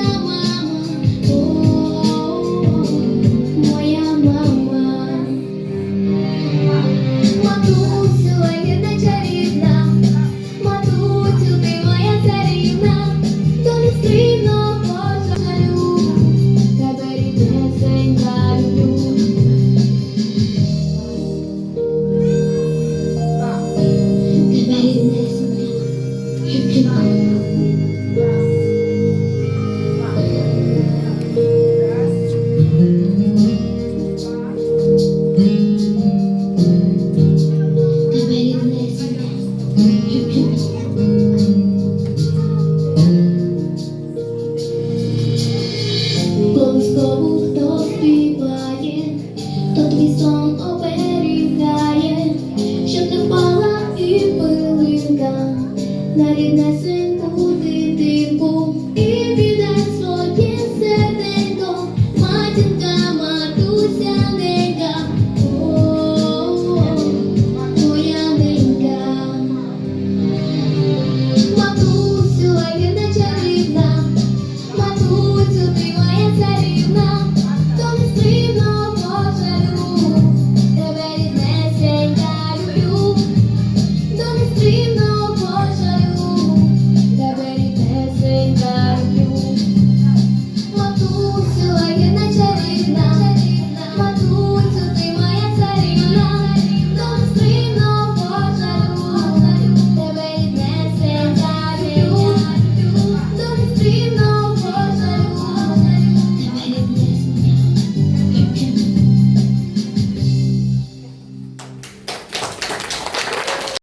oh Обов'язково хто співає, то твій оберігає, щоб не впала і пилинка. На рідне setting up.